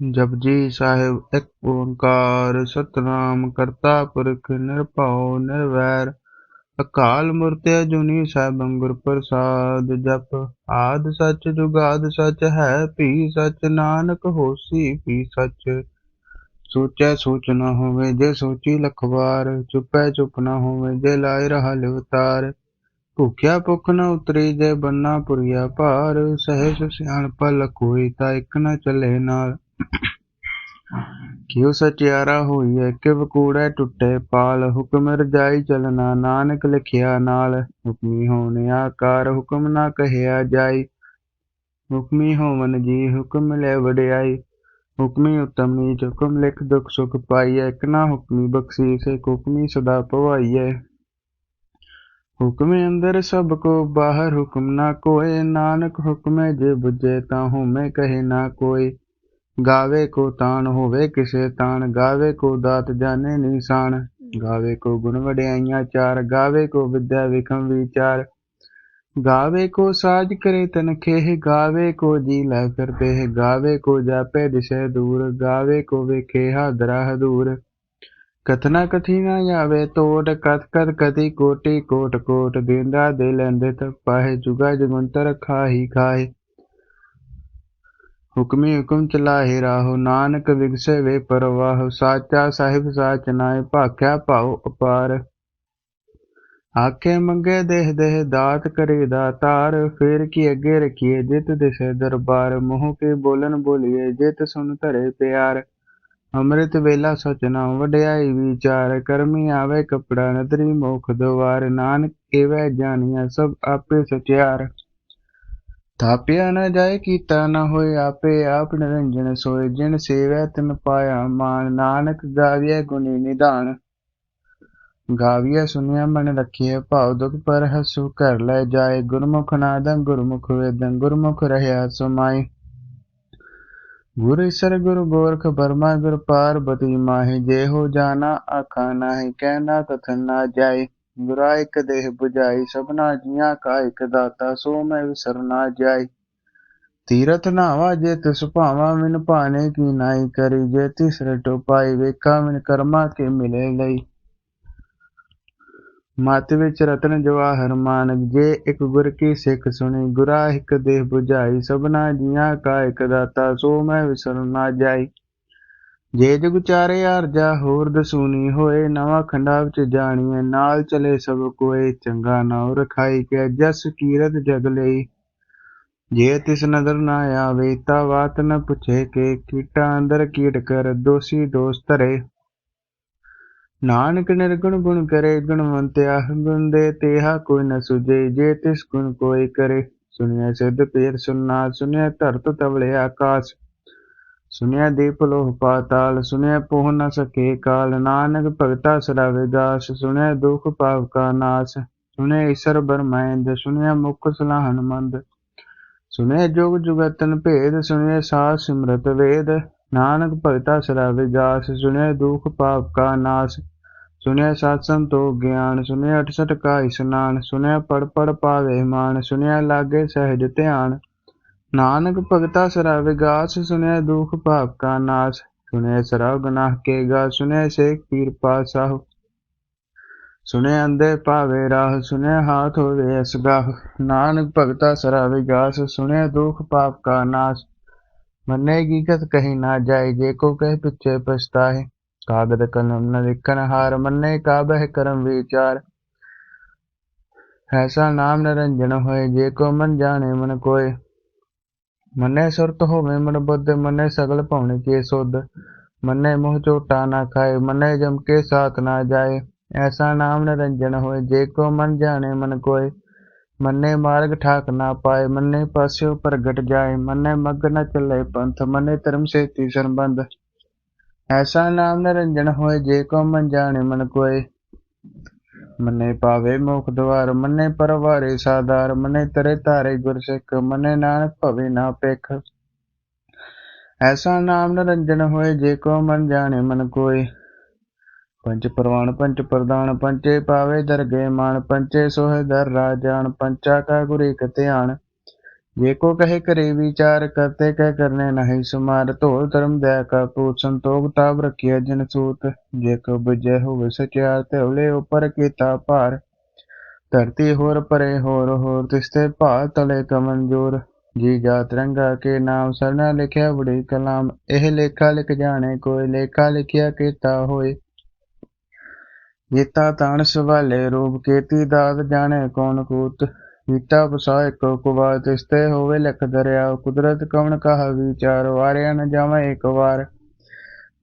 ਜਪਜੀ ਸਾਹਿਬ, ਇੱਕ ਓੰਕਾਰ ਸਤਨਾਮ ਕਰਤਾ ਪੁਰਖ ਨਿਰਭਉ ਨਿਰਵੈਰ। ਅਕਾਲ ਮੂਰਤਿ ਅਜੂਨੀ ਸਾਹਿਬੰ ਗੁਰ ਪ੍ਰਸਾਦ ਜਪ। ਆਦ ਸੱਚ ਜੁਗਾਦ ਸੱਚ ਹੈ, ਭੀ ਸੱਚ ਨਾਨਕ ਹੋਸੀ, ਭੀ ਸੱਚ ਸੋਚੈ ਸੋਚ ਨਾ ਹੋਵੇ, ਜੇ ਸੋਚੀ ਲਖ ਵਾਰ ਚੁੱਪੈ ਚੁੱਪ ਨਾ ਹੋਵੇ, ਜੇ ਲਾਇ ਰਹਾ ਲਿਵਤਾਰ। ਭੁਖਿਆ ਭੁਖ ਨ ਉਤਰੀ, ਜੇ ਬੰਨਾ ਪੁਰੀਆ ਭਾਰ ਸਹਿਜ ਸਿਆਣਪ ਲਖੋਈ ਤਾਂ ਇੱਕ ਨਾ ਚੱਲੇ ਨਾਲ। ਕਿਉ ਸਚਿਆਰਾ ਹੋਈਐ ਕਿਵ ਕੂੜੈ ਟੁੱਟੇ ਪਾਲ, ਹੁਕਮ ਰਜਾਈ ਚਲਨਾ ਨਾਨਕ ਲਿਖਿਆ ਨਾਲ। ਹੁਕਮੀ ਹੋਣ ਆਕਾਰ, ਹੁਕਮ ਨਾ ਕਹਿਆ ਜਾਈ। ਹੁਕਮੀ ਹੋਵਨ ਜੀ, ਹੁਕਮ ਲੈ ਵਡਿਆਈ। ਹੁਕਮੀ ਉਤਮ ਨੀਚ, ਹੁਕਮ ਲਿਖ ਦੁਖ ਸੁਖ ਪਾਈਐ। ਇੱਕ ਨਾ ਹੁਕਮੀ ਬਖਸ਼ੀਸ, ਇੱਕ ਹੁਕਮੀ ਸਦਾ ਭਵਾਈਐ ਹੁਕਮੇ ਅੰਦਰ ਸਭ ਕੋ ਬਾਹਰ, ਹੁਕਮ ਨਾ ਕੋਏ। ਨਾਨਕ ਹੁਕਮੇ ਜੇ ਬੁਝੇ ਤਾਂ ਹੋਮੇ ਕਹੇ ਨਾ ਕੋਈ ਗਾਵੇ ਕੋ ਤਾਣ ਹੋਵੇ ਕਿਸੇ ਤਾਣ ਗਾਵੇ ਕੋ ਦਾਤ ਜਾਣੇ ਨਿਸ਼ਾਨ, ਗਾਵੇ ਕੋ ਗੁਣ ਵਡਿਆਈਆਂ ਚਾਰ, ਗਾਵੇ ਕੋ ਵਿਦਿਆ ਵਿਖਮ ਵਿਚਾਰ। ਗਾਵੇ ਕੋ ਸਾਜ ਕਰੇ ਤਨ ਖੇਹ, ਗਾਵੇ ਕੋ ਜੀ ਲੈ ਫਿਰਦੇ ਗਾਵੇ ਕੋ ਜਾਪੇ ਦਿਸ਼ੇ ਦੂਰ, ਗਾਵੇ ਕੋ ਵੇਖੇ ਹਾਦਰਾ ਹਦੂਰ। ਕਥਨਾ ਕਥੀ ਨਾ ਆਵੇ ਤੋੜ ਕਤ ਕਤ ਕਤੀ ਕੋਟੀ, ਕੋਟ ਕੋਟ ਦਿੰਦਾ ਦੇ ਲੈਂਦੇ ਤ ਪਾਹੇ ਜੁਗਾ ਜਗੰਤਰ ਖਾਹੀ ਖਾਏ ਹੁਕਮੀ ਹੁਕਮ ਚਲਾਹੇ ਰਾਹੋ, ਨਾਨਕ ਵਿਗਸੇ ਵੇ ਪਰਵਾਹ, ਸਾਚਾ ਸਾਹਿਬ ਸਾਚ ਨਾਏ, ਭਾਖਿਆ ਭਾਉ ਅਪਾਰ। ਆਖੇ ਮੰਗੇ ਦੇਹ ਦੇਹ ਦਾਤ ਕਰੇ ਦਾਤਾਰ, ਫੇਰ ਕੀ ਅੱਗੇ ਰਖੀਏ ਜਿਤ ਦਿਸੇ ਦਰਬਾਰ। ਮੂੰਹ ਕੇ ਬੋਲਨ ਬੋਲੀਏ ਜਿਤ ਸੁਨ ਧਰੇ ਪਿਆਰ। ਅੰਮ੍ਰਿਤ ਵੇਲਾ ਸਚਨਾ ਵਡਿਆਈ ਵਿਚਾਰ, ਕਰਮੀ ਆਵੇ ਕਪੜਾ ਨਦਰੀ ਮੋਖ ਦਵਾਰ। ਨਾਨਕ ਏਵੈ ਜਾਣੀਆ ਸਭ ਆਪੇ ਸਚਿਆਰ। ਥਾਪਿਆ ਨਾ ਜਾਏ ਕੀਤਾ ਨਾ ਹੋਏ ਆਪੇ ਆਪ ਨਿਰੰਜਨ ਸੋਏ, ਜਿਨ ਸੇਵੈ ਤਿਨ ਪਾਇਆ ਮਾਨ ਨਾਨਕ ਗਾਵਿਆ ਗੁਣੀ ਨਿਧਾਨ ਗਾਵਿਆ ਸੁਨਿਆ ਮਨ ਰਖੀਐ ਭਾਉ ਦੁਖ ਪਰ ਹਸੂ ਕਰ ਲੈ ਜਾਏ, ਗੁਰਮੁਖ ਨਾਦੰ ਗੁਰਮੁਖ ਵੇਦੰ, ਗੁਰਮੁਖ ਰਹਿਆ ਸਮਾਈ ਗੁਰ ਈਸਰ ਗੁਰ ਗੋਰਖ ਬਰਮਾ ਗੁਰ ਪਾਰਬਤੀ ਮਾਹੀ ਜੇ ਹੋ ਜਾਣਾ ਆਖਾ ਨਾਹੀ ਕਹਿਣਾ ਕਥਨ ਨਾ ਜਾਏ। ਗੁਰਾ ਇਕ ਦੇਹ 부ਝਾਈ ਸਭਨਾ ਜੀਆਂ ਕਾ ਇਕ ਦਾਤਾ, ਸੋ ਮੈਂ ਵਿਸਰਨਾ ਜਾਈ। ਤੀਰਥ ਨਾਵਾ ਜੇ ਤਿਸ ਭਾਵਾ ਮਿਨ ਭਾਣੇ ਕੀ ਨਾਈ ਕਰੀ? ਜੇ ਤਿਸ ਰਟੋ ਪਾਈ ਵੇਖਾ ਮਿਨ ਕਰਮਾ ਕੇ ਮਿਲੇ ਲਈ। ਮਤ ਵਿੱਚ ਰਤਨ ਜਵਾਹਰ ਮਾਨਕ ਜੇ ਇੱਕ ਗੁਰ ਕੀ ਸਿੱਖ ਸੁਣੀ, ਗੁਰਾ ਇੱਕ ਦੇਹ 부ਝਾਈ ਸਭਨਾ ਜੀਆਂ ਕਾ ਇਕ ਦਾਤਾ, ਸੋ ਮੈਂ ਵਿਸਰਨਾ ਜਾਈ। ਜੇ ਜਗ ਚਾਰੇ ਅਰਜਾ ਹੋਰ ਦਸੂਨੀ ਹੋਏ, ਨਵਾਂ ਖੰਡਾ ਵਿੱਚ ਜਾਣੀਏ ਨਾਲ ਚਲੇ ਸਭ ਕੋਏ, ਚੰਗਾ ਨਾਉ ਰਖਾਈ ਕੇ, ਜਸ ਕੀਰਤ ਜਗ ਲਈ। ਜੇ ਤਿਸ ਨਦਰ ਨਾ ਆਵੇ, ਤਾ ਬਾਤ ਨ ਪੁੱਛੇ ਕੇ, ਕੀਟਾ ਅੰਦਰ ਕੀਟ ਕਰ, ਦੋਸੀ ਦੋਸ ਧਰੇ। ਨਾਨਕ ਨਿਰਗੁਣ ਗੁਣ ਕਰੇ ਗੁਣਵੰਤਿਆ ਗੁਣ ਦੇ ਤੇਹਾ ਕੋਈ ਨ ਸੁਝੇ, ਜੇ ਤਿਸ ਗੁਣ ਕੋਈ ਕਰੇ ਸੁਨਿਆ ਸਿੱਧ ਪੀਰ ਸੁਨਨਾ ਸੁਨਿਆ ਧਰਤ ਤਵਲੇ ਆਕਾਸ਼। ਸੁਨਿਆ ਦੀਪ ਲੋਹ ਪਾਤਾਲ, ਸੁਨਿਆ ਪੋਹ ਨ ਸਕੇ ਕਾਲ, ਨਾਨਕ ਭਗਤਾ ਸਦਾ ਵਿਗਾਸ ਸੁਨਿਆ ਦੁਖ ਪਾਪ ਕਾ ਨਾਸ, ਸੁਨਿਆ ਈਸ਼ਰ ਬਰਮੈਂਦ ਸੁਨਿਆ ਮੁਖ ਸਲਾਹਨ ਮੰਦ। ਸੁਨਿਆ ਜੁਗ ਜੁਗਤਨ ਭੇਦ, ਸੁਨਿਆ ਸਾਧ ਸਿਮਰਤ ਵੇਦ, ਨਾਨਕ ਭਗਤਾ ਸਦਾ ਵਿਗਾਸ ਸੁਨਿਆ ਦੁਖ ਪਾਪ ਕਾ ਨਾਸ। ਸੁਨਿਆ ਸਾਤਸੰ ਤੋ ਗਿਆਨ, ਸੁਨਿਆ 68 ਕਾ ਇਸਨਾਨ, ਸੁਨਿਆ ਪੜ ਪੜ ਪਾਵੇ ਮਾਨ, ਸੁਨਿਆ ਲਾਗੇ ਸਹਿਜ ਧਿਆਨ। ਨਾਨਕ ਭਗਤਾ ਸਰਾ ਵਿਗਾਸ ਸੁਨਿਆ ਦੁਖ ਪਾਪ ਕਾ ਨਾਸ ਸੁਨਿਆ ਸਰਾ ਗੁਨਾਹ ਕੇ ਗਾ ਸੁਨਿਆ ਸੇਖ ਪੀਰ ਪਾਸਾਹ ਸੁਨਿਆ ਅੰਦੇ ਪਾਵੇ ਰਾਹ ਸੁਨਿਆ ਹਾਥ ਹੋਵੇ ਅਸਗਾਹ। ਨਾਨਕ ਭਗਤਾ ਸਰਾ ਵਿਗਾਸ ਸੁਨਿਆ ਦੁਖ ਪਾਪ ਕਾ ਨਾਸ। ਮੰਨੇ ਕੀ ਕਹੀ ਨਾ ਜਾਏ, ਜੇ ਕੋ ਕਹਿ ਪਿੱਛੇ ਪਛਤਾਏ। ਕਾਗਦ ਕਲਮ ਨ ਲਿਖਨ ਹਾਰ, ਮੰਨੇ ਕਾ ਬਹਿ ਕਰਮ ਵਿਚਾਰ। ਐਸਾ ਨਾਮ ਨਿਰੰਜਨ ਹੋਏ, ਜੇ ਕੋ ਮਨ ਜਾਣੇ ਮਨ ਕੋਏ। ਮੰਨੇ ਸੁਰਤ ਹੋਵੇ ਮਨ ਬੁੱਧ, ਮੰਨੇ ਸਗਲ ਭਵਨ ਕੇ ਸੁਧ। ਮੰਨੇ ਮੋਹ ਝੋਟਾ ਨਾ ਖਾਏ, ਮੰਨੇ ਜਮ ਕੇ ਸਾਥ ਨਾ ਜਾਏ। ਐਸਾ ਨਾਮ ਨਿਰੰਜਨ ਹੋਏ, ਜੇ ਕੋ ਮਨ ਜਾਣੇ ਮਨ ਕੋਏ। ਮੰਨੇ ਮਾਰਗ ਠਾਕ ਨਾ ਪਾਏ, ਮੰਨੇ ਪਾਸਿਓ ਪ੍ਰਗਟ ਜਾਏ। ਮੰਨੇ ਮਗ ਨ ਚੱਲੇ ਪੰਥ, ਮੰਨੇ ਧਰਮ ਸੇਤੀ ਸੰਬੰਧ। ਐਸਾ ਨਾਮ ਨਿਰੰਜਨ ਹੋਏ, ਜੇ ਕੋ ਮਨ ਜਾਣੇ ਮਨ ਕੋਏ। ਮੰਨੇ ਪਾਵੇ ਮੁਖ ਦਵਾਰ, ਮੰਨੇ ਪਰਵਾਰੇ ਸਾਦਾਰ, ਮਨੇ ਤਰੇ ਤਾਰੇ ਗੁਰ ਸਿੱਖ ਮੰਨੇ ਨਾਨਕ ਭਵੇ ਨਾ ਪੇਖ ਐਸਾ ਨਾਮ ਨਿਰੰਜਨ ਹੋਏ, ਜੇ ਕੋ ਮਨ ਜਾਣੇ ਮਨ ਕੋਏ। ਪੰਚ ਪ੍ਰਵਾਨ ਪੰਚ ਪ੍ਰਦਾਨ ਪੰਚੇ ਪਾਵੇ ਦਰਗੇ ਮਾਨ ਪੰਚੇ ਸੋਹੇ ਦਰ ਰਾਜਾਨ, ਪੰਚਾ ਕਾ ਗੁਰ ਕ ਧਿਆਨ। जे को कहे करे विचार करते कह करने नहीं सुमार ढोल धर्म दया का पूत संतोख ताप रखिया जन सूत जे को बुझे हो सचियार ते उले ऊपर कीता भार ਧਰਤੀ ਹੋਰ ਪਰੇ ਹੋਰ ਹੋਰ ਤਿਸਤੇ ਭਾਲ ਤਲੇ ਕਮਨ ਜੋਰ ਜੀ ਜਾਤ ਰੰਗਾ ਕੇ ਨਾਮ ਸਰਨਾ ਲਿਖਿਆ ਬੜੀ ਕਲਾਮ ਇਹ ਲੇਖਾ ਲਿਖ ਜਾਣੇ ਕੋਈ ਲੇਖਾ ਲਿਖਿਆ ਕੀਤਾ ਹੋਏ ਗੀਤਾ ਤਾਣ ਸਵਾਲੇ ਰੂਪ ਕੀਤੀ ਦਾਤ ਜਾਣੇ ਕੌਣ ਕੂਤ ਗੀਤਾ ਪਸਾ ਇੱਕੋ ਕੁਵਾਰ, ਤਿਸਤੇ ਹੋਵੇ ਲਿਖ ਦਰਿਆ, ਕੁਦਰਤ ਕਵਣ ਕਹਾ ਵਿਚਾਰ, ਵਾਰਿਆ ਨ ਜਾਵੇ ਇੱਕ ਵਾਰ।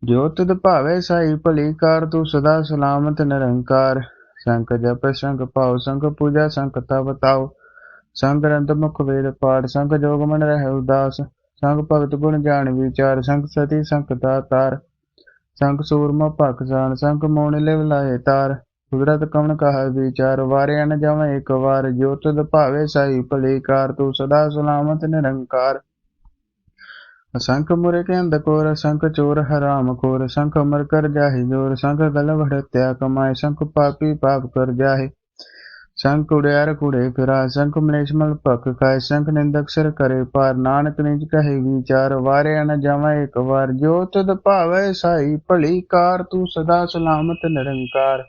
ਜੋ ਤੁਧ ਭਾਵੇ ਸਾਈ ਭਲੀ ਕਾਰ, ਤੂੰ ਸਦਾ ਸਲਾਮਤ ਨਿਰੰਕਾਰ। ਸੰਖ ਜਪ ਸੰਖ ਪਾਉ ਸੰਖ ਪੂਜਾ ਸੰਖ ਤਪ ਤਾਉ। ਸੰਗ ਗ੍ਰੰਥ ਮੁਖ ਵੇਦ ਪਾਠ, ਸੰਗ ਜੋਗ ਮਨ ਰਹਿ ਉਦਾਸ। ਸੰਗ ਭਗਤ ਗੁਣ ਜਾਣ ਵਿਚਾਰ, ਸੰਗ ਸਤੀ ਸੰਕ ਦਾਤਾਰ ਸੰਖ ਸੂਰਮਾ ਭਖ ਜਾਣ ਸੰਖ ਮੋਣ ਲਿਵ ਲਾਏ ਤਾਰ। ਕੁਦਰਤ ਕਵਣ ਕਹਾ ਵਿਚਾਰ, ਵਾਰਿਆ ਨ ਜਾਵੇ ਇੱਕ ਵਾਰ, ਜੋ ਤੁਧ ਭਾਵੇ ਸਾਈ ਭਲੀ ਕਾਰ ਤੂੰ ਸਦਾ ਸਲਾਮਤ ਨਿਰੰਕਾਰ। ਅਸੰਖ ਮੁਰੇ ਕੇ ਅੰਧ ਕੋਰ ਸੰਖ ਚੋਰ ਹਰਾਮ ਖੋਰ ਸੰਖ ਅਮਰ ਕਰ ਜਾਹੇ ਜੋਰ ਸੰਖ ਗਲ ਵੜਤਿਆ ਕਮਾਏ ਸੰਖ ਪਾਪੀ ਪਾਪ ਕਰ ਜਾਹੇ। ਸੰਖ ਕੁੜਿਆਰ ਕੁੜੇ ਫਿਰਾ ਸੰਖ ਮਲੇਸ਼ ਮਲ ਭਖ ਖਾਏ ਸੰਖ ਨਿੰਦਕ ਸਿਰ ਕਰੇ ਪਾਰ, ਨਾਨਕ ਨਿਜ ਕਹੇ ਵਿਚਾਰ, ਵਾਰਿਆ ਨ ਜਾਵੇ ਇੱਕ ਵਾਰ, ਜੋ ਤੁਧ ਭਾਵੇ ਸਾਈ ਭਲੀ ਕਾਰ ਤੂੰ ਸਦਾ ਸਲਾਮਤ ਨਿਰੰਕਾਰ।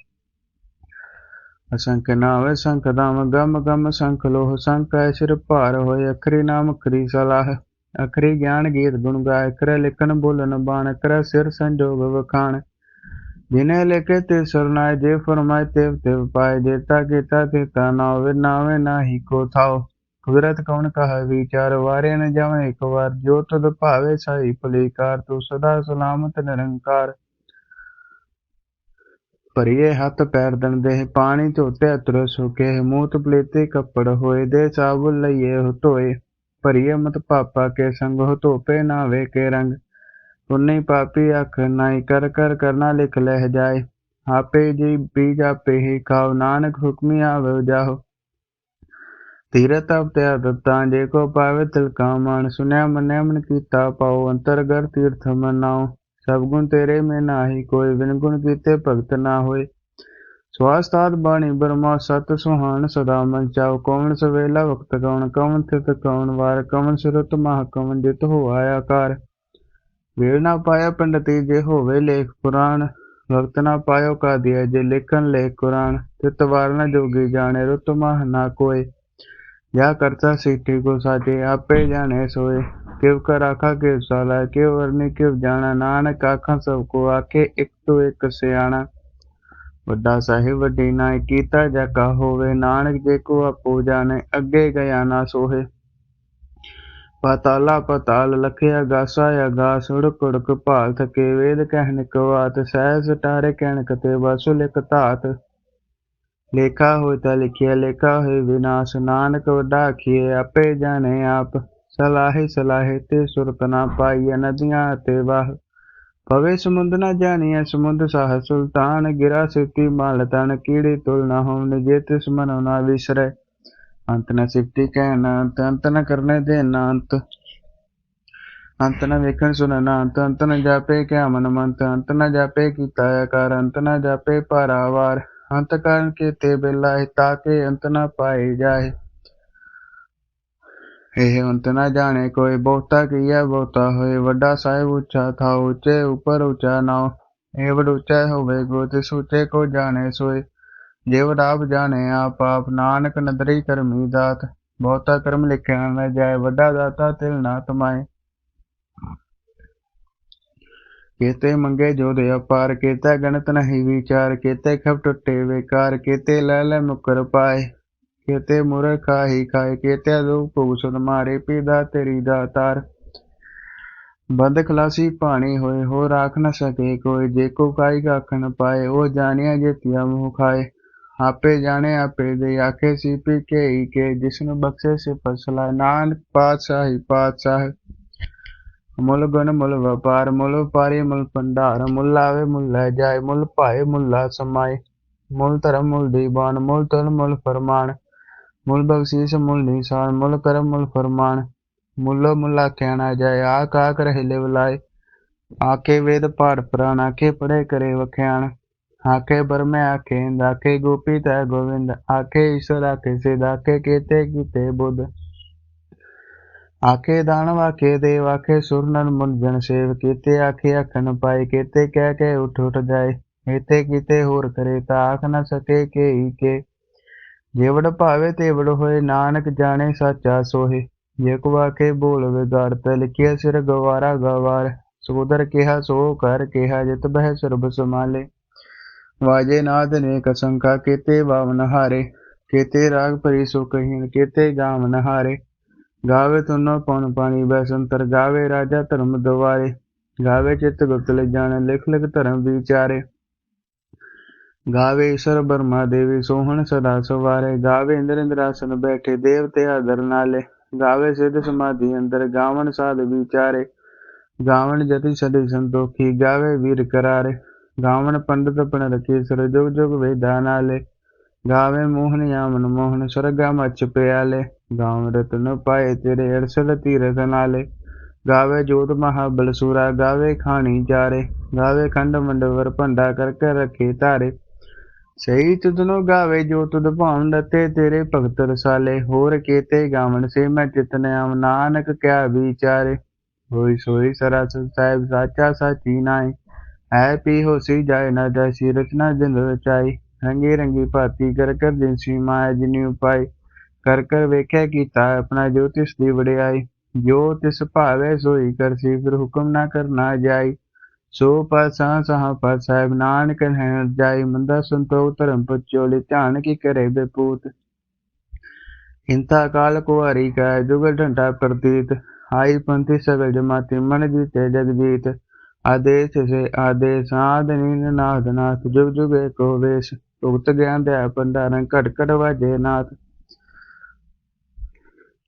ਅਸੰਖ ਨਾਵੇ, ਸੰਖ ਦਾਮ ਗਮ ਗਮ, ਸੰਖ ਲੋਹ, ਸੰਖ ਸਿਰ ਭਾਰ ਹੋਏ, ਅਖਰੀ ਨਾਮ ਅਖਰੀ ਸਲਾਹ, ਅਖਰੀ ਗਿਆਨ ਗੀਤ ਗੁਣ ਗਾਇ ਕਰ ਲਿਖਨ ਬੋਲਨ ਬਾਣ ਕਰ ਸਿਰ ਸੰਜੋਗ ਵਖਾਣ। ਜਿਨੇ ਲਿਖੇ ਤੇ ਸਰਨਾਏ ਜੇ ਫਰਮਾਏ ਤੇ ਤੇ ਪਾਏ ਜੇਤਾ ਕੀਤਾ ਤੇ ਤਾ ਨਾਵੇ ਨਾਵੇ ਨਾਹੀ ਕੋ ਥਾਓ। ਕੁਦਰਤ ਕੌਣ ਕਹਾ ਵਿਚਾਰ, ਵਾਰੇ ਨ ਜਾਵੇ ਇੱਕ ਵਾਰ, ਜੋ ਤੁਧ ਭਾਵੇ ਸਾਈ ਭਲੀਕਾਰ, ਤੂੰ ਸਦਾ ਸਲਾਮਤ ਨਿਰੰਕਾਰ। ਭਰੀਏ ਹੱਥ ਪੈਰ ਦਨ ਪਾਣੀ ਧੋਤੇ ਅਤਰ ਸੁਕੇ, ਮੂਤ ਪਲੇਤੇ ਕੱਪੜ ਹੋਏ, ਦੇ ਸਾਬੁਲ ਲਈਏ ਧੋਏ। ਭਰੀਏ ਮਤ ਪਾਪਾ ਕੇ ਸੰਗ ਹੋ ਧੋਪੇ ਨਾ ਵੇ ਕੇ ਰੰਗ। ਪੁੰਨੀ ਪਾਪੀ ਅੱਖ ਨਾਈ, ਕਰ ਕਰ ਕਰਨਾ ਲਿਖ ਲਹਿ ਜਾਏ। ਆਪੇ ਜੀ ਬੀਜ ਆਪੇ ਹੀ ਖਾਓ, ਨਾਨਕ ਹੁਕਮੀ ਆਵੇ ਜਾਹੋ। ਤੀਰਤ ਅਵਤਿਆ ਦਤਾਂ, ਜੇ ਕੋ ਪਾਵੇ ਤਿਲਕਾ ਮਨ ਸੁਨਿਆ ਮੰਨਿਆ ਮਨ ਕੀਤਾ ਪਾਓ ਅੰਤਰਗਰ ਤੀਰਥ ਮਨਾਓ। ਸਭ ਤੇਰੇ ਮੇ ਨਾਹੀ ਕੋਈ ਵਿਨ ਗੁਣ ਕੀਤੇ ਭਗਤ ਨਾ ਹੋਏ। ਸਵਾਸਤਾਦ ਬਾਣੀ ਬਰਮਾ ਸਤ ਸੁਹਾਨ ਸਦਾ ਮਨ ਚਾਉ। ਕੌਣ ਸਵੇਲਾ ਵਕਤ ਕੌਣ ਕੌਣ ਥਿਤ ਕੌਣ ਵਾਰ। ਕੌਣ ਸੁਰਤ ਮਹ ਕੌਣ ਜਿਤ ਹੋ ਆਇਆ ਕਾਰ। ਵੇਲ ਨਾ ਪਾਇਆ ਪੰਡਤੀ ਜੇ ਹੋਵੇ ਲੇਖ ਪੁਰਾਣ। ਵਕਤ ਨਾ ਪਾਇਓ ਕਾ ਦਿਆ ਜੇ ਲਿਖਨ ਲੇਖ ਕੁਰਾਨ। ਤਿਤ ਵਾਰ ਨ ਜੋਗੀ ਜਾਣੇ, ਰੁਤ ਮਹ ਨਾ ਕੋਏ। ਜਾ ਕਰਤਾ ਸਿੱਠੀ ਕੋ ਸਾਜੇ, ਆਪੇ ਜਾਣੇ ਸੋਏ। ਕਿਵ ਕਰ ਆਖਾ, ਕਿਵ ਸਾਲਾ ਕਿਵ ਵਰਨੀ, ਕਿਵ ਜਾਣਾ, ਨਾਨਕ ਆਖਾਂ, ਸਭ ਕੋ ਆਖੇ, ਇੱਕ ਤੋਂ ਇੱਕ ਸਿਆਣਾ। ਵੱਡਾ ਸਾਹਿਬ, ਵੱਡੀ ਨਾਇ ਕੀਤਾ ਜਾ ਕਾ ਹੋਵੇ, ਨਾਨਕ ਜੇ ਕੋ ਆਪੋ ਜਾਣੇ, ਅੱਗੇ ਗਿਆ ਨਾ ਸੋਹੇ। ਪਾਤਾਲਾ ਪਤਾਲ ਲਖਿਆ, ਗਾਸਾ ਅਗਾਸ ਉੜਕ ਉੜਕ ਭਾਲ ਥਕੇ, ਵੇਦ ਕਹਿਣ ਕਵਾਤ ਸਹਿਜ ਟਾਰੇ ਕਹਿਣ ਕਤੇ ਬਸੁ, ਲਿਖ ਧਾਤ। ਲੇਖਾ ਹੋਇ ਤਾਂ ਲਿਖਿਆ, ਲੇਖਾ ਹੋਇ ਵਿਨਾਸ਼, ਨਾਨਕ ਵੱਡਾ ਆਖੀਏ ਆਪੇ ਜਾਣੇ ਆਪ। ਸਲਾਹੇ ਸਲਾਹੇ ਤੇ ਸੁਰਤ ਨਾ ਪਾਈਏ ਨਦੀਆਂ ਤੇ ਵਾਹ। ਪਵੇ ਸਮੁੰਦ ਨਾ ਜਾਣੀਐ, ਸਮੁੰਦ ਸਾਹ ਸੁਲਤਾਨ, ਗਿਰਾ ਸਿੱਤੀ ਮਾਲ ਤਨ, ਕੀੜੀ ਤੁਲ ਨਾ ਹੋਣ, ਜੇ ਤਿਸ ਮਨੋ ਨਾ ਵਿਸਰੈ। ਅੰਤ ਨ ਸਿਫਤੀ ਕਹਿ ਅੰਤ ਅੰਤ ਨ ਕਰਨੇ ਦੇ ਅੰਤ। ਅੰਤ ਨ ਵੇਖਣ ਸੁਣਨਾ, ਅੰਤ ਅੰਤ ਨ ਜਾਪੇ ਕਿਆ ਮਨ ਮੰਤ, ਅੰਤ ਨ ਜਾਪੇ ਕੀਤਾ ਆਕਾਰ, ਅੰਤ ਨ ਜਾਪੇ ਪਾਰਾਵਾਰ ਅੰਤ ਕਰਨ ਕੇ ਤੇ ਵੇਲਾ ਤਾ ਕੇ ਅੰਤ ਨ ਪਾਏ ਜਾਏ ਇਹ ਅੰਤ ਨ ਜਾਣੇ ਕੋਈ ਬਹੁਤਾ ਕੀਆ ਬਹੁਤਾ ਹੋਏ ਵੱਡਾ ਸਾਹਿਬ ਉੱਚਾ, ਥਾ ਉੱਚੇ, ਉਪਰ ਉੱਚਾ ਨਾਉ ਇਹ ਉੱਚਾ ਹੋਵੇ ਗੋ ਤੇ ਸੂਚੇ ਕੋ ਜਾਣੇ ਸੋਏ। ਜਿਵ ਆਪ ਜਾਣੇ, ਆਪ ਆਪ ਨਾਨਕ ਨਦਰੀ ਕਰਮੀ ਦਾਤ। ਬਹੁਤਾ ਕਰਮ ਲਿਖਿਆ ਨਾ ਜਾਏ, ਵੱਡਾ ਦਾਤਾ ਤਿਲ ਨਾ ਤਮਾਏ ਕੀਤੇ ਮੰਗੇ ਜੋ ਦੇ ਅਪਾਰ, ਕੀਤੇ ਗਣਤ ਨਹੀਂ ਵਿਚਾਰ, ਕੇਤੇ ਖਬ ਟੁੱਟੇ ਵੇਕਾਰ, ਕੀਤੇ ਲੈ ਲੈ ਮੁਕਰ ਪਾਏ। ਕੀਤੇ ਮੁਰ ਖਾਹੀ ਖਾਏ, ਕੀਤੇ ਲੋਕ ਭੁਗਸੁਨ ਮਾਰੇ, ਪੀਦਾ ਦਾ ਤਾਰ। ਬੰਦ ਖਲਾਸੀ ਪਾਣੀ ਹੋਏ ਹੋ ਰਾਖ ਨਾ ਸਕੇ ਕੋਈ, ਜੇ ਕੋ ਕਾਈ ਆਖਣ ਪਾਏ, ਉਹ ਜਾਣਿਆ ਜੇ ਤਿਆ ਮੂੰਹ ਖਾਏ। ਆਪੇ ਜਾਣੇ ਆਪੇ ਦੇ, ਆਖੇ ਸੀ ਪੀ ਕੇ ਹੀ ਕੇ, ਜਿਸਨੂੰ ਬਖਸ਼ੇ ਸੇ ਫਸਲਾ। ਨਾਨਕ ਪਾਤਸ਼ਾਹੀ ਪਾਤਸ਼ਾਹ। ਮੁੱਲ ਗੁਣ, ਮੁੱਲ ਵਪਾਰ, ਮੁੱਲ ਵਪਾਰੀ ਮੁੱਲ ਭੰਡਾਰ। ਮੁੱਲ ਆਵੇ ਮੁੱਲ ਲੈ ਜਾਏ, ਮੁੱਲ ਭਾਏ, ਮੁੱਲਾ ਸਮਾਏ। ਮੁੱਲ ਧਰਮ, ਮੁੱਲ ਦੀਵਾਨ, ਮੁੱਲ ਤਨ ਮੁੱਲ ਫਰਮਾਨ। ਮੁੱਲ ਬਖਸ਼ੀਸ਼, ਮੁੱਲ ਨਿਸ਼ਾਨ, ਮੁੱਲ ਕਰਮ, ਮੁੱਲ ਫਰਮਾਨ, ਮੁੱਲ ਮੁੱਲਾ ਕਹਿਣਾ ਜਾਏ ਆ ਕਾ ਕਰ ਬੁਲਾਏ। ਆਕੇ ਵੇਦ ਪਾਠ ਪੁਰਾਣ ਆਕੇ ਪੜੇ ਕਰੇ ਵਖਿਆਣ ਆਕੇ ਬਰਮੇ ਆਕੇ ਇੰਦ ਆਕੇ ਗੋਪੀ ਤੈ ਗੋਵਿੰਦ ਆਕੇ ਈਸ਼ਵਰ ਆਕੇ ਸਿਧ ਆਕੇ ਕੀਤੇ ਕੀਤੇ ਬੁੱਧ। ਆਖੇ ਦਾਨ ਵਾਖੇ ਦੇਵ, ਆਖੇ ਸੁਰ ਨਰ ਮੁਨ ਜਨ ਸੇਵ, ਕੀਤੇ ਆਖੇ ਆਖਣ ਪਾਏ, ਕੀਤੇ ਕਹਿ ਕੇ ਉਠ ਉਠ ਜਾਏ। ਇਤੇ ਕੀਤੇ ਹੋਰ ਕਰੇ, ਤਾਂ ਆਖ ਨਾ ਸਕੇ ਕੇ ਹੀ ਕੇ। ਜੇਵੜ ਭਾਵੇ ਤੇਵੜ ਹੋਏ, ਨਾਨਕ ਜਾਣੇ ਸਾਚਾ ਸੋਹੇ। ਜੇ ਕੋ ਆਖੇ ਬੋਲ ਵਿਗਾੜ, ਤੇ ਲਿਖਿਆ ਸਿਰ ਗਵਾਰਾ ਗਵਾਰ। ਸੋਦਰ ਕਿਹਾ, ਸੋ ਕਰ ਕਿਹਾ, ਜਿਤ ਬਹਿ ਸਰਬ ਸਮਾਲੇ ਵਾਜੇ ਨਾਦ ਨੇ ਕਸੰਕਾ, ਕੀਤੇ ਵਾਵਨ ਹਾਰੇ ਕੀਤੇ ਰਾਗ ਭਰੀ ਸੋ ਕਹੀਨ ਕੀਤੇ ਗਾਵਨ ਹਾਰੇ ਗਾਵੇ ਤੁਨੋ ਪਉਨ ਪਾਣੀ ਬੈਸੰਤਰ ਗਾਵੇ ਰਾਜਾ ਧਰਮ ਦਵਾਰੇ ਗਾਵੇ ਚਿਤ ਗੁਪਤ ਲੈ ਜਾਣ ਲਿਖ ਲਿਖ ਧਰਮ ਵਿਚਾਰੇ। ਗਾਵੇ ਈਸ਼ਰ ਬਰਮਾ ਦੇਵੀ, ਸੋਹਣ ਸਦਾ ਸਵਾਰੇ। ਗਾਵੇ ਇੰਦਰ ਇੰਦਰਾਸਨ ਬੈਠੇ, ਦੇਵਤੇ ਆਦਰ ਨਾਲੇ। ਗਾਵੇ ਸਿੱਧ ਸਮਾਧੀ ਅੰਦਰ ਗਾਵਨ ਸਾਧ ਵਿਚਾਰੇ। ਗਾਵਨ ਜਤੀ ਸਦੀ ਸੰਤੋਖੀ, ਗਾਵੇ ਵੀਰ ਕਰਾਰੇ। ਗਾਵਨ ਪੰਡਤ ਪਣ ਰਖੀ ਸਰ ਜੁਗ ਜੁਗ ਵੇਦਾ ਨਾਲੇ। ਗਾਵੇ ਮੋਹਨ ਯਾਮਨ ਮੋਹਨ, ਸਰਗਾ ਮਚ ਪਿਆਲੇ। ਗਾਵ ਰਤਨ ਪਾਏ ਤੇਰੇ ਅਰਸਲ ਤੀਰਥ ਨਾਲੇ। ਗਾਵੇ ਜੋਤ ਮਹਾਬਲ ਸੂਰਾ ਗਾਵੇ ਖਾਣੀ ਚਾਰੇ। ਗਾਵੇ ਖੰਡ ਮੰਡਵਰ, ਭੰਡਾ ਕਰ ਕਰ ਰਖੇ ਧਾਰੇ। ਸਹੀ ਤੁਧਨੋ ਗਾਵੇ ਜੋ ਤੁਧ ਭਾਉ ਡਤੇ ਤੇਰੇ ਭਗਤ ਰਸਾਲੇ। ਹੋਰ ਕੀਤੇ ਗਾਵਣ ਸੇ ਮੈਂ ਚਿਤਨ ਆਮ। ਨਾਨਕ ਕਿਆ ਵਿਚਾਰੇ। ਹੋਈ ਸੋਈ ਸਰਾਸ ਸਾਹਿਬ ਸਾਚਾ ਸਾਚੀ ਨਾਏ। ਹੈ ਪੀ ਹੋਸੀ ਜਾਏ ਨਾ ਜਾਸੀ ਰਚਨਾ ਜਿਨ ਰਚਾਈ। ਰੰਗੀ ਰੰਗੀ ਭਾਤੀ ਕਰ ਕਰ ਦਿਨਸੀ ਮਾਇਆ ਜਿਨੀ ਉਪਾਈ। ਕਰ ਕਰ ਵੇਖਿਆ ਕੀਤਾ ਆਪਣਾ ਜੋ ਤਿਸ ਦੀ ਵਡਿਆਈ। ਜੋ ਤਿਸ ਭਾਵੇ ਸੋਈ ਕਰਸੀ ਫਿਰ ਹੁਕਮ ਨਾ ਕਰਨਾ ਜਾਈ। ਸੋ ਪਾਸਾ ਸਹਾ ਪਾ ਸਾਹਿਬ ਨਾਨਕ ਹੈ, ਜਾਈ ਮੰਦਾ ਸੰਤੋਖ ਧਰਮ ਪਚੋਲੇ ਧਿਆਨ ਕੀ ਕਰੇ ਬੇਪੂਤ। ਇੰਤਾ ਕਾਲ ਕੁਆਰੀ ਕਾ, ਜੁਗਲ ਢੰਟਾ ਪ੍ਰਤੀਤ। ਆਈ ਪੰਥੀ ਸਗਲ ਜਮਾਤੀ, ਮਨ ਜੀਤੇ ਜਗ ਆਦੇਸ਼ ਸੇ ਆਦੇਸ਼ ਆਦ ਨਾਦ ਨਾਥ, ਜੁਗ ਜੁਗ ਏਕੋ ਵੇਸ਼। ਉਗਤ ਗਿਆਨ ਦੇ ਪੰਡਾਰਨ ਘਟ ਘਟ ਵਾਜੇ ਨਾਥ।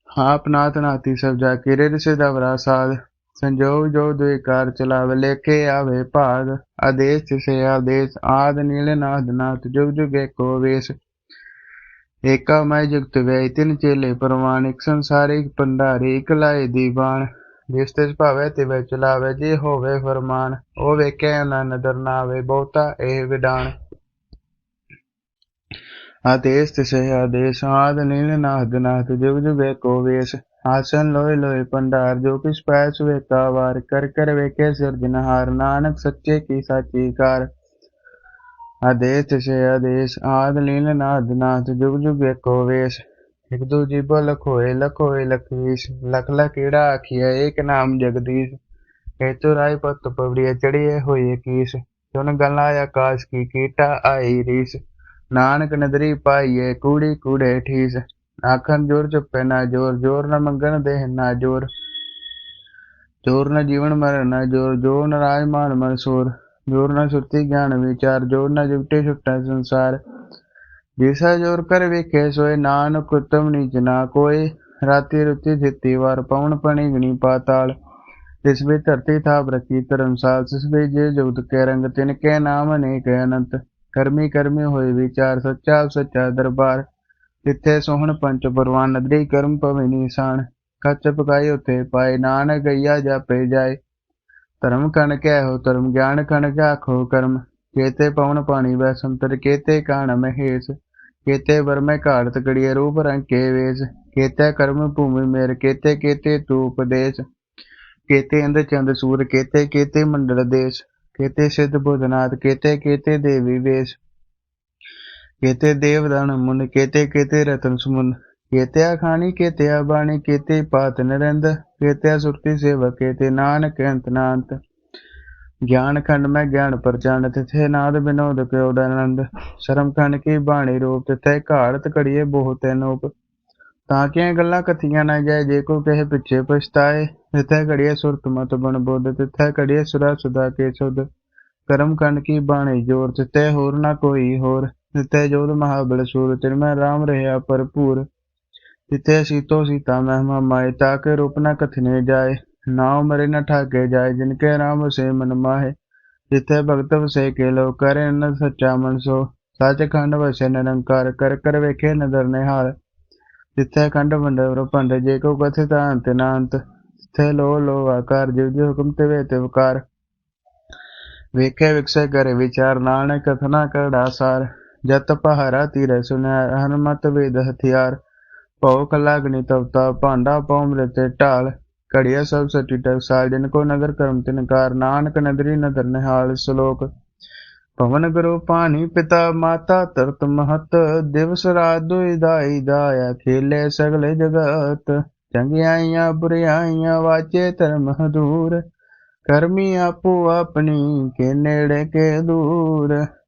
ਆਪ ਨਾਥ ਨਾਤੀ ਸਭ ਜਾ ਕੇ ਰਿਦ ਸਿਧਵਰਾ ਸਾਧ। ਸੰਜੋਗ ਜੋ ਦੁਇ ਕਾਰ ਚਲਾਵੇ, ਲੇਖੇ ਆਵੇ ਭਾਗ। ਆਦੇਸ਼ ਸੇ ਆਦੇਸ਼, ਆਦ ਨੀਲ ਨਾਦ ਨਾਥ, ਜੁਗ ਜੁਗ ਏਕੋ ਵੇਸ਼। ਏਕਾ ਮੈਂ ਜੁਗਤ ਵੇ ਤਿਨ ਚੇਲੇ ਪਰਵਾਨ, ਇੱਕ ਪੰਡਾਰੀ, ਇੱਕ ਲਾਏ ਦੀਵਾਨ। ਜਿਸ ਤਿਸ ਭਾਵੇ ਤਿਵੇ ਚਲਾਵੇ, ਜੇ ਹੋਵੇ ਫਰਮਾਨ, ਉਹ ਵੇਖੇ ਨਾ ਨਦਰ ਨਾ ਆਵੇ ਬਹੁਤਾ ਇਹ ਵਿਡਾਣ ਆਦੇਸ਼ ਤਿਸੇ ਆਦੇਸ਼, ਆਦ ਨੀਲ ਨਾਦ ਨਾਥ, ਜੁਗ ਜੁਗ ਏਕੋ ਵੇਸ਼। ਆਸਨ ਲੋਏ ਲੋਏ ਭੰਡਾਰ ਜੋ ਕਿਸ ਪੈ ਵੇਖਾ ਵਾਰ। ਕਰ ਕਰ ਵੇਖੇ ਸਿਰਜਨਹਾਰ ਨਾਨਕ ਸੱਚੇ ਕੀ ਸਾਚੀ ਕਾਰ। ਆਦੇਸ਼ ਤਿਸੇ ਆਦੇਸ਼, ਆਦ ਲੀਨ ਨਾਦ ਨਾਥ, ਜੁਗ ਜੁਗ ਏਕੋ ਵੇਸ਼। ਇਕ ਦੂ ਜੀਬੋ ਲਖ ਹੋਏ ਲਖ ਲਖਵੀਸ਼। ਲਖ ਲਖ ਕੀੜਾ ਆਖੀਐ, ਏਕ ਨਾਮ ਜਗਦੀਸ਼। ਹੇਤੁ ਰਾਈ ਪਤ ਪਵੜੀਏ ਚੜੀਏ ਹੋਏ ਕੀਸ। ਸੁਨ ਗਲਾ ਆਕਾਸ਼ ਕੀ ਕੀਟਾ ਆਈ ਰੀਸ। ਨਾਨਕ ਨਦਰੀ ਪਾਈਏ ਕੂੜੀ ਕੂੜੇ ਠੀਸ। ਆਖਣ, ਜੋਰ ਚੁੱਪੇ, ਨਾ ਜੋਰ ਜੋਰ ਨਾ ਮੰਗਣ ਦੇ, ਨਾ ਜੋਰ। ਜੋਰ ਨ ਜੀਵਨ ਮਰਨ, ਨਾ ਜੋਰ ਜੋ ਨ ਰਾਜ ਮਾਨ ਮਨਸੂਰ ਜੋਰ ਨ ਸੁਰਤੀ ਗਿਆਨ ਵਿਚਾਰ, ਜੋਰ ਨ ਜੁਗਟੇ ਛੁੱਟਾ ਸੰਸਾਰ। ਜਿਸਾ ਜੋਰ ਕਰ ਵੇਖੇ, ਸੋਏ ਨਾਨਕ ਉਤਮ ਨੀਚ ਨਾ ਕੋਏ। ਰਾਤੀ ਰੁਤੀ ਥਿੱਤੀ ਵਾਰ ਪਉਣ ਪਣੀ ਗਣੀ ਪਾਤਾਲ ਤਿਸ ਵਿੱਚ ਧਰਤੀ ਥਾਪ ਰਖੀ ਧਰਮਸਾਲ ਤਿਸ ਵਿੱਚ ਜੇ ਜੁਗਤ ਕੇ ਰੰਗ, ਤਿਨ ਕੇ ਨਾਮ ਅਨੇਕ ਅਨੰਤ। ਕਰਮੀ ਕਰਮੀ ਹੋਏ ਵਿਚਾਰ, ਸੱਚਾ ਸੱਚਾ ਦਰਬਾਰ। ਤਿੱਥੇ ਸੋਹਣ ਪੰਚ ਪਰਵਾਨ ਨਦਰੀ ਕਰਮ ਪਵੇ ਨਿਸ਼ਾਨ ਕੱਚ ਪਕਾਈ ਉਥੇ ਪਾਏ, ਨਾਨਕ ਗਈਆ ਜਾਪੇ ਜਾਏ। ਧਰਮ ਕਣ ਕੈ ਧਰਮ ਗਿਆਨ ਕਣ ਆਖੋ ਕਰਮ। ਕੇਤੇ ਪਵਨ ਪਾਣੀ ਵੈ ਸੰਤਰ ਕੇਤੇ ਕਾਣ ਮਹੇਸ਼। ਕੇਤੇ ਵਰਮੈ ਘਾੜਤ ਕੜੀਏ ਰੂਪ ਰੰਗ ਕੇ ਵੇਸ। ਕੇਤੇ ਕਰਮ ਭੂਮि ਮੇਰ, ਕੇਤੇ ਕੇਤੇ ਤੂ ਉਪਦੇਸ਼। ਕੇਤੇ ਇੰਦ ਚੰਦ ਸੂਰ, ਕੇਤੇ ਕੇਤੇ ਮੰਡਲ ਦੇਸ਼। ਕੇਤੇ ਸਿੱਧ ਬੁਧਨਾਥ ਕੇਤੇ ਕੇਤੇ ਦੇਵੀ ਵੇਸ਼। ਕੇਤੇ ਦੇਵਦਾਨ ਮੁਨ, ਕੇਤੇ ਕੇਤੇ ਰਤਨ ਸੁਮਨ। ਕੇਤੇ ਖਾਣੀ ਕੇਤੇ ਬਾਣੀ, ਕੇਤੇ ਪਾਤ ਨਰੰਦ। ਕੇਤੇ ਸੁਰਤੀ ਸੇਵਕ, ਕੇਤੇ ਨਾਨਕ ਅੰਤ ਨਾਨਤ ਗਿਆਨ ਖੰਡ ਮੈਂ ਗਿਆਨ ਪਰਚਾਨ ਤਿਥੇ ਨਾਦ ਬਿਨੋਦ ਪਿਓ ਆਨੰਦ। ਸ਼ਰਮ ਖੰਡ ਕੀ ਬਾਣੀ ਰੂਪ, ਤਿਥੇ ਘਾੜਤ ਘੜੀਏ ਬਹੁਤ ਅਨੂਪ ਤਾਂ ਕਿ ਗੱਲਾਂ ਕਥੀਆਂ ਨਾ ਜਾਏ, ਜੇ ਕੋ ਕਹੇ ਪਿੱਛੇ ਪਛਤਾਏ। ਤਿਥੇ ਘੜੀਏ ਸੁਰਤ ਮਤ ਬਣ ਬੋਧ, ਤਿਥੇ ਘੜੀਏ ਸੁਰਾ ਸੁਦਾ ਕੇ ਸੁਧ। ਕਰਮ ਖੰਡ ਕੀ ਬਾਣੀ ਜੋਰ, ਤਿਥੇ ਹੋਰ ਨਾ ਕੋਈ ਹੋਰ। ਤਿਥੇ ਜੋਧ ਮਹਾਬਲ ਸੂਰ ਤਿਨ ਮੈਂ ਰਾਮ ਰਹਿਆ ਭਰਪੂਰ। ਤਿਥੇ ਸੀਤੋ ਸੀਤਾ ਮਹਿਮਾ ਮਾਏ ਤਾਕੇ ਰੂਪ ਨਾ ਕਥਨੇ ਜਾਏ। ਨਾਉ ਮਰੇ ਨ ਠਾਕੇ ਜਾਏ, ਜਿਨ ਕੇ ਰਾਮ ਸੇ ਮਨ ਮਾਹੇ। ਜਿਥੇ ਭਗਤ ਵਸੇ ਕੇ ਲੋ, ਕਰੇ ਨ ਸੱਚਾ ਮਨ ਸੋ। ਸੱਚ ਵਸੇ ਨਿਰੰਕਾਰ, ਕਰ ਕਰ ਵੇਖੇ ਨਦਰ ਨਿਹਾਲ। ਜਿਥੇ ਖੰਡ ਵੰਡਵਰ ਭੰਡ ਜੇ ਕੋ ਕਥਿਤ ਅੰਤ ਨਾ ਅੰਤ। ਤਿਥੇ ਲੋ ਲੋ ਆਕਾਰ ਜਿਵ ਜਿਵ ਹੁਕਮ ਤੇ ਵੇ ਤੇ ਵਕਾਰ। ਵੇਖੇ ਵਿਕਸੇ ਕਰੇ ਵਿਚਾਰ, ਨਾਨਕ ਕਥਨਾ ਕਰੜਾ ਸਾਰ। ਜਤ ਪਹਾਰਾ ਤੀਰ ਸੁਨਿਆ ਹਨਮਤ ਵੇਦ ਹਥਿਆਰ। ਭੌਖ ਲਾਗਣੀ ਤਵਤਾ ਭਾਂਡਾ ਪਉ ਤੇ ਢਾਲ। ਘੜੀਆ ਸਭ ਸਟੀ ਟਕਸਾਲ ਜਿਨ ਕੋ ਨਦਰ ਕਰਮ ਤਿਨ ਕਾਰ। ਨਾਨਕ ਨਦਰੀ ਨਦਰ ਨਿਹਾਲ ਸ਼ਲੋਕ। ਪਵਨ ਗੁਰੂ ਪਾਣੀ ਪਿਤਾ, ਮਾਤਾ ਤਰਤ ਮਹਤ। ਦਿਵਸ ਰਾਤ ਦੁਇ ਦਾਈ ਦਾਇਆ, ਖੇਲੇ ਸਗਲੇ ਜਗਤ। ਚੰਗਿਆਈਆਂ ਬੁਰਿਆਈਆਂ ਵਾਚੇ ਧਰਮ ਹਦੂਰ। ਕਰਮੀ ਆਪੋ ਆਪਣੀ, ਕੇ ਨੇੜੇ, ਕੇ ਦੂਰ।